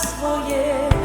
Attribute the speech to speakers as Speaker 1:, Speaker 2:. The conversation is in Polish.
Speaker 1: swoje.